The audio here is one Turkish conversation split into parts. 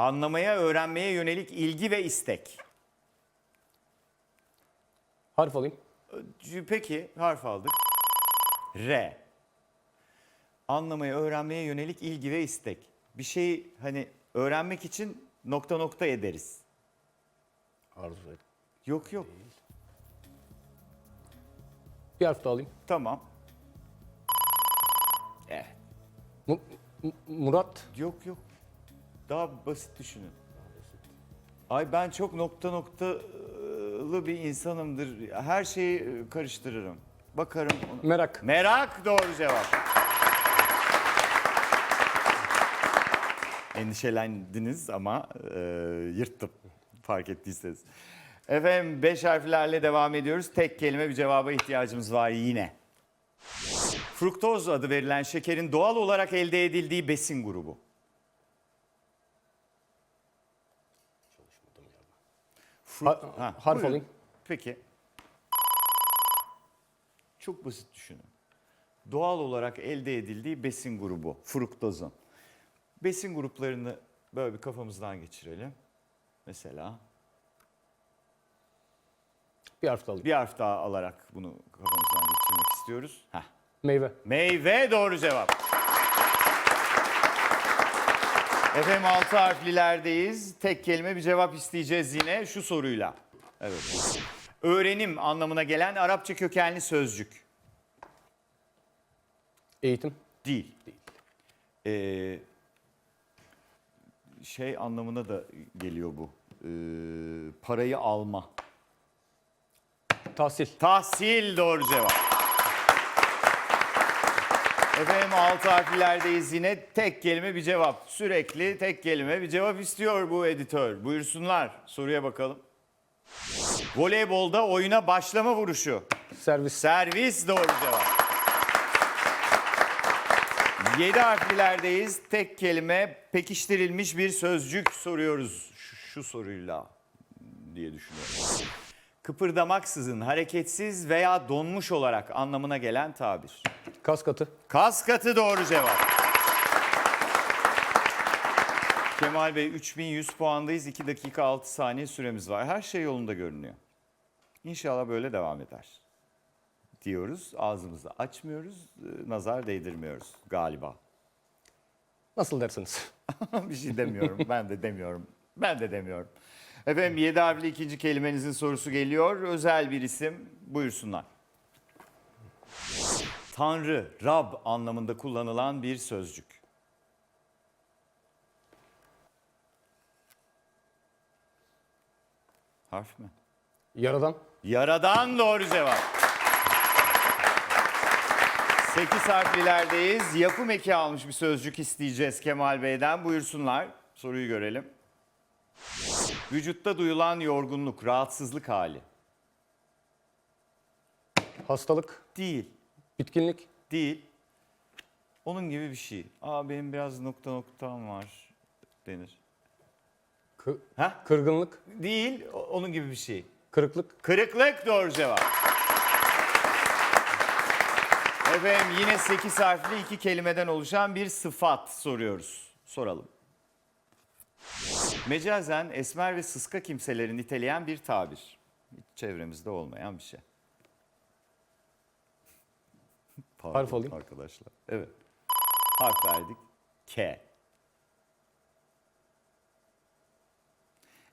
Anlamaya, öğrenmeye yönelik ilgi ve istek. Harf alayım. C- Peki harf aldık. R. Anlamaya, öğrenmeye yönelik ilgi ve istek. Bir şeyi hani öğrenmek için nokta nokta ederiz. Arzu et. Yok yok. Bir harf daha alayım. Tamam. Evet. Mu- Mu- Murat. Yok yok. Daha basit düşünün. Ay ben çok nokta noktalı bir insanımdır. Her şeyi e, karıştırırım. Bakarım. Merak. Merak doğru cevap. Endişelendiniz ama e, yırttım fark ettiyseniz. Efendim beş harflerle devam ediyoruz. Tek kelime bir cevaba ihtiyacımız var yine. Fruktoz adı verilen şekerin doğal olarak elde edildiği besin grubu. Ha- Ha, harf buyurun. alayım. Peki. Çok basit düşünün. Doğal olarak elde edildiği besin grubu fruktozun. Besin gruplarını böyle bir kafamızdan geçirelim. Mesela Bir harf daha alayım. bir harf daha alarak bunu kafamızdan geçirmek istiyoruz. Heh. Meyve. Meyve doğru cevap. Efendim altı harflilerdeyiz. Tek kelime bir cevap isteyeceğiz yine şu soruyla. Evet. Öğrenim anlamına gelen Arapça kökenli sözcük. Eğitim. Değil. Ee, şey anlamına da geliyor bu. Ee, parayı alma. Tahsil. Tahsil doğru cevap. Efendim altı harflerdeyiz yine. Tek kelime bir cevap. Sürekli tek kelime bir cevap istiyor bu editör. Buyursunlar. Soruya bakalım. Voleybolda oyuna başlama vuruşu. Servis. Servis doğru cevap. Yedi harflerdeyiz. Tek kelime pekiştirilmiş bir sözcük soruyoruz şu, şu soruyla diye düşünüyorum. Kıpırdamaksızın, hareketsiz veya donmuş olarak anlamına gelen tabir. Kas katı. Kas katı doğru cevap. Kemal Bey 3100 puandayız. 2 dakika 6 saniye süremiz var. Her şey yolunda görünüyor. İnşallah böyle devam eder. Diyoruz. Ağzımızı açmıyoruz. e, Nazar değdirmiyoruz galiba. Nasıl dersiniz? bir şey demiyorum. Ben de demiyorum. Ben de demiyorum. Efendim 7 harfli ikinci kelimenizin sorusu geliyor. Özel bir isim. Buyursunlar. Tanrı, Rab anlamında kullanılan bir sözcük. Harf mi? Yaradan. Yaradan doğru cevap. 8 harflilerdeyiz. Yapım eki almış bir sözcük isteyeceğiz Kemal Bey'den. Buyursunlar. Soruyu görelim. Vücutta duyulan yorgunluk, rahatsızlık hali. Hastalık. Değil, Bitkinlik. değil. Onun gibi bir şey. Aa benim biraz nokta noktam var denir. Kı- Ha? kırgınlık. Değil, o- onun gibi bir şey. Kırıklık. Kırıklık doğru cevap. Efendim yine 8 harfli iki kelimeden oluşan bir sıfat soruyoruz. Soralım. Mecazen esmer ve sıska kimseleri niteleyen bir tabir. Hiç çevremizde olmayan bir şey. Pardon Harf alayım. Arkadaşlar. Evet. Harf verdik. K.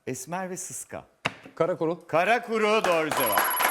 Esmer ve sıska. Kara kuru. Kara kuru doğru cevap.